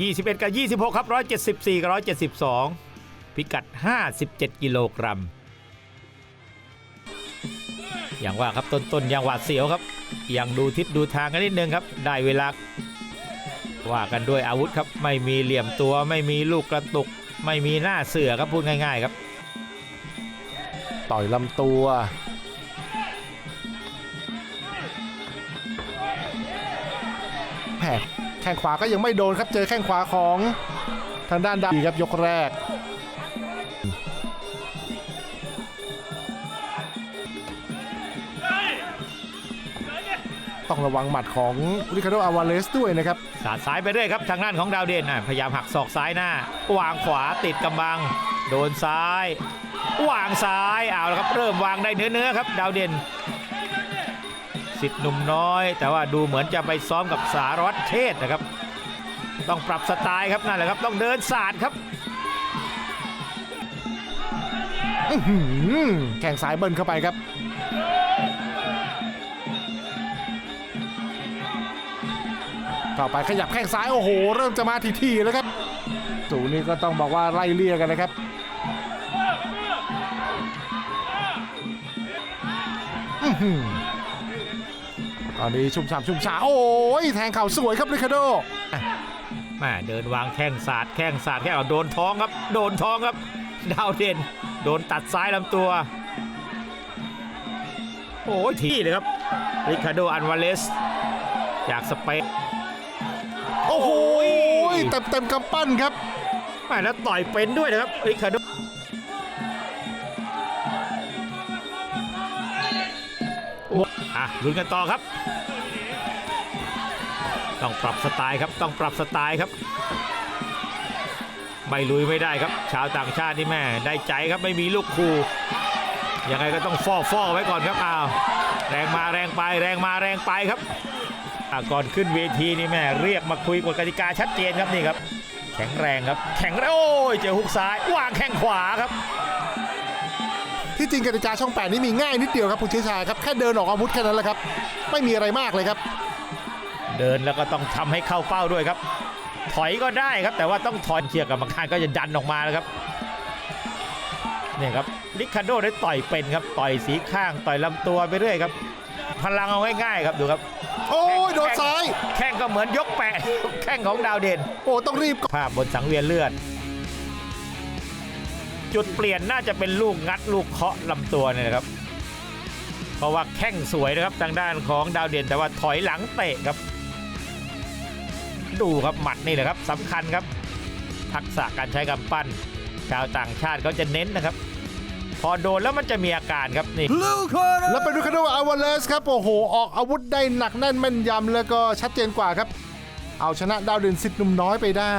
21 กับ 26 ครับ 174 กับ 172 พิกัด 57 กิโลกรัม อย่างว่าครับต้นๆยังหวาดเสียวครับยังดูทิศดูทางกันนิดนึงครับ ได้เวลาว่ากันด้วยอาวุธครับ ไม่มีเหลี่ยมตัวไม่มีลูกกระตุก ไม่มีหน้าเสือครับพูดง่าย ๆครับ ต่อยลำตัวแหม แข้งขวาก็ยังไม่โดนครับเจอแข้งขวาของทางด้านดาดีครับยกแรกต้องระวังหมัดของริคาโดอาวาเลสด้วยนะครับสาดซ้ายไปเรื่อยครับทางด้านของดาวเด่นอะพยายามหักศอกซ้ายหน้า วางขวาติดกำบัง โดนซ้าย วางซ้ายเอาละครับ เริ่มวางได้เนื้อเนื้อๆครับ ดาวเด่น สิทธิ์หนุ่มน้อย แต่ว่าดูเหมือนจะไปซ้อมกับสารวัตรเทศนะครับ ต้องปรับสไตล์ครับนั่นแหละครับ ต้องเดินศาสตร์ครับแข่งซ้ายเบิ้ลเข้าไปครับ ต่อไปขยับแข้งซ้ายโอ้โห เริ่มจะมาทีๆแล้วครับสูนี่ก็ต้องบอกว่าไล่เลี่ยกันนะครับอื ตอนนี้ชุ่มฉ่ำชุ่มฉาโอ้ยแทงเข่าสวยครับริคาโดแม่เดินวางแข้งศาสตร์แข้งศาสตร์แข้งเอาโดนท้องครับ โดนท้องครับ ดาวเด่น โดนตัดซ้ายลำตัว โอ้ยทีเลยครับริคาโดอันวาเลสจากสเปนโอ้โหเต็มเต็มๆกำปั้นครับแม่แล้วต่อยเป็นด้วยนะครับริคาโด ลุ้นกันต่อครับ ต้องปรับสไตล์ครับต้องปรับสไตล์ครับไม่ลุยไม่ได้ครับ ชาวต่างชาตินี่แม่ได้ใจครับไม่มีลูกคูยังไงก็ต้องฟอฟอไว้ก่อนครับอ้าวแรงมาแรงไปแรงมาแรงไปครับก่อนขึ้นเวทีนี่แม่เรียกมาคุยกฎกติกาชัดเจนครับนี่ครับ แข็งแรงครับ แข็งแรงโอ้ยเจอฮุกซ้ายวางแข้งขวาครับ ที่จริงกติกาช่องแปดนี่มีง่ายนิดเดียวครับคุณเชยชายครับแค่เดินออกอาวุธแค่นั้นแหละครับ ไม่มีอะไรมากเลยครับ เดินแล้วก็ต้องทำให้เข้าเป้าด้วยครับ ถอยก็ได้ครับ แต่ว่าต้องถอนเชียร์กรรมการก็จะดันออกมาแล้วครับเนี่ยครับลิคาโดได้ต่อยเป็นครับต่อยสีข้างต่อยลำตัวไปเรื่อยครับ พลังเอาง่ายๆครับดูครับ โอ้ยโดนซ้ายแข้งก็เหมือนยกแปะแข้งของดาวเด่นโอ้ต้องรีบก่อนภาพบนสังเวียนเลือด จุดเปลี่ยนน่าจะเป็นลูกงัดลูกเคาะลำตัวเนี่ยนะครับ เพราะว่าแข้งสวยนะครับทางด้านของดาวเด่นแต่ว่าถอยหลังเตะครับ ดูครับหมัดนี่แหละครับสำคัญครับ ทักษะการใช้กำปั้นชาวต่างชาติเขาจะเน้นนะครับ พอโดนแล้วมันจะมีอาการครับนี่แล้วเป็นริคาโดอาวาเลสครับโอ้โหออกอาวุธได้หนักแน่นแม่นยำแล้วก็ชัดเจนกว่าครับ เอาชนะดาวเด่นสิทธิ์หนุ่มน้อยไปได้